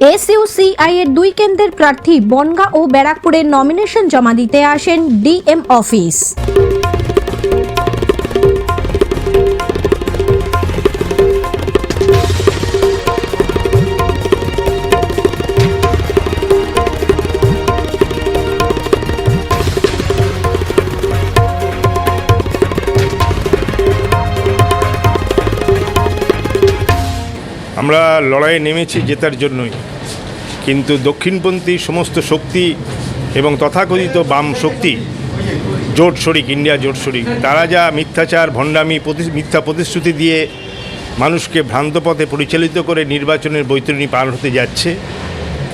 এসইউসিআই দুই কেন্দ্রের প্রার্থী বনগা ও ব্যারাকপুরের নমিনেশন জমা দিতে আসেন ডিএম অফিস। আমরা লড়াইয়ে নেমেছি জেতার জন্যই। কিন্তু দক্ষিণপন্থী সমস্ত শক্তি এবং তথাকথিত বাম শক্তি, জোট শরিক, ইন্ডিয়া জোট শরিক, তারা যা মিথ্যাচার, ভণ্ডামি মিথ্যা প্রতিশ্রুতি দিয়ে মানুষকে ভ্রান্ত পথে পরিচালিত করে নির্বাচনের বৈতরণী পার হতে যাচ্ছে,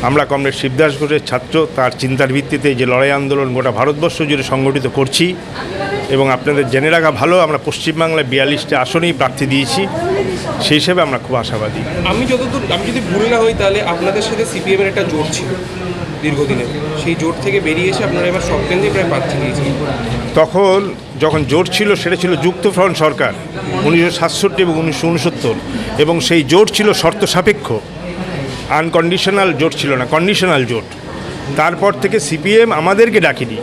আমরা কমরেড শিবদাস ঘোষের ছাত্র, তার চিন্তার ভিত্তিতে যে লড়াই আন্দোলন গোটা ভারতবর্ষ জুড়ে সংগঠিত করছি এবং আপনাদের জেনে রাখা ভালো আমরা পশ্চিমবাংলায় বিয়াল্লিশটা আসনেই প্রার্থী দিয়েছি। সেই হিসেবে আমরা খুব আশাবাদী। আমি যতদূর আমি যদি ভুল না হই তাহলে আপনাদের সাথে সিপিএমের একটা জোট ছিল দীর্ঘদিনের। সেই জোট থেকে বেরিয়ে এসে আপনারা এবার সব কেন্দ্রেই প্রায় প্রার্থী দিয়েছেন তখন যখন জোট ছিল সেটা ছিল যুক্ত ফ্রন্ট সরকার উনিশশো সাতষট্টি এবং উনিশশো উনসত্তর। এবং সেই জোট ছিল শর্ত সাপেক্ষ। আনকন্ডিশনাল জোট ছিল না কন্ডিশনাল জোট। তারপর থেকে সিপিএম আমাদেরকে ডাকেনি।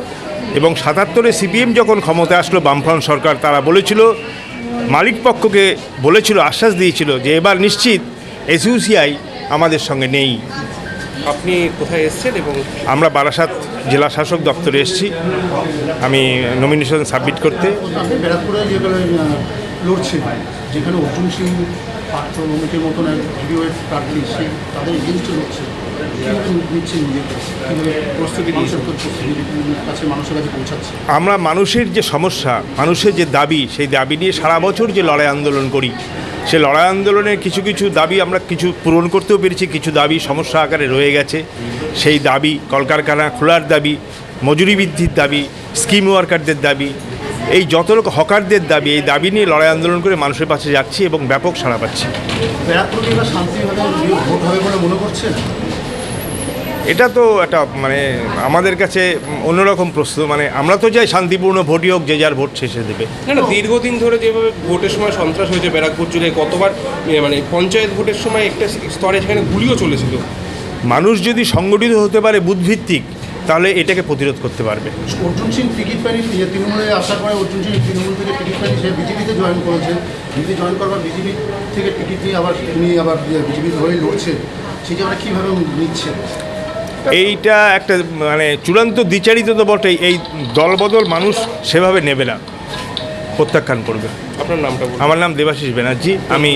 এবং সাতাত্তরে সিপিএম যখন ক্ষমতা আসলো বামফ্রন্ট সরকার তারা বলেছিল মালিক পক্ষকে বলেছিল আশ্বাস দিয়েছিল যে এবার নিশ্চিত এসইউসিআই আমাদের সঙ্গে নেই। আপনি কোথায় এসেছেন এবং আমরা বারাসাত জেলা শাসক দপ্তরে এসেছি। আমি নমিনেশন সাবমিট করতে। আপনি ব্যারাকপুরে যেগুলো লড়ছেন যেখানে অর্জুন সিং পাত্র মতন এক ভিডিও তাদের এগেনস্টে লড়ছে। আমরা মানুষের যে সমস্যা, মানুষের যে দাবি, সেই দাবি নিয়ে সারা বছর যে লড়াই আন্দোলন করি, সে লড়াই আন্দোলনের কিছু কিছু দাবি আমরা কিছু পূরণ করতেও পেরেছি, কিছু দাবি সমস্যা আকারে রয়ে গেছে। সেই দাবি, কলকারখানা খোলার দাবি, মজুরি বৃদ্ধির দাবি, স্কিম ওয়ার্কারদের দাবি, এই যত রকম হকারদের দাবি, এই দাবি নিয়ে লড়াই আন্দোলন করে মানুষের পাশে যাচ্ছি এবং ব্যাপক সাড়া পাচ্ছি। এটা তো একটা মানে আমাদের কাছে অন্যরকম প্রশ্ন মানে আমরা তো চাই শান্তিপূর্ণ ভোটই হোক যে যার ভোট শেষে দেবে। না না দীর্ঘদিন ধরে যেভাবে ভোটের সময় সন্ত্রাস হয়েছে ব্যারাকপুর জুড়ে কতবার মানে পঞ্চায়েত ভোটের সময় একটা স্তরে সেখানে গুলিও চলেছিল। মানুষ যদি সংগঠিত হতে পারে বুধভিত্তিক তাহলে এটাকে প্রতিরোধ করতে পারবে। অর্জুন সিং টিকিট পায়নি যে তৃণমূলে আসার পরে অর্জুন সিং তৃণমূল থেকে টিকিট পায়নি সে বিজেপিতে জয়েন করেছে বিজেপি জয়েন করবার বিজেপি থেকে টিকিট নিয়ে আবার উনি আবার বিজেপির হয়ে লড়ছে। সেটা আমরা কীভাবে নিচ্ছেন এইটা একটা মানে চূড়ান্ত দ্বিচারিত তো বটেই এই দলবদল মানুষ সেভাবে নেবে না প্রত্যাখ্যান করবে। আপনার নামটা আমার নাম দেবাশিস ব্যানার্জি আমি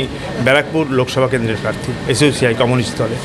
ব্যারাকপুর লোকসভা কেন্দ্রের প্রার্থী এসইউসিআই কমিউনিস্ট দলের।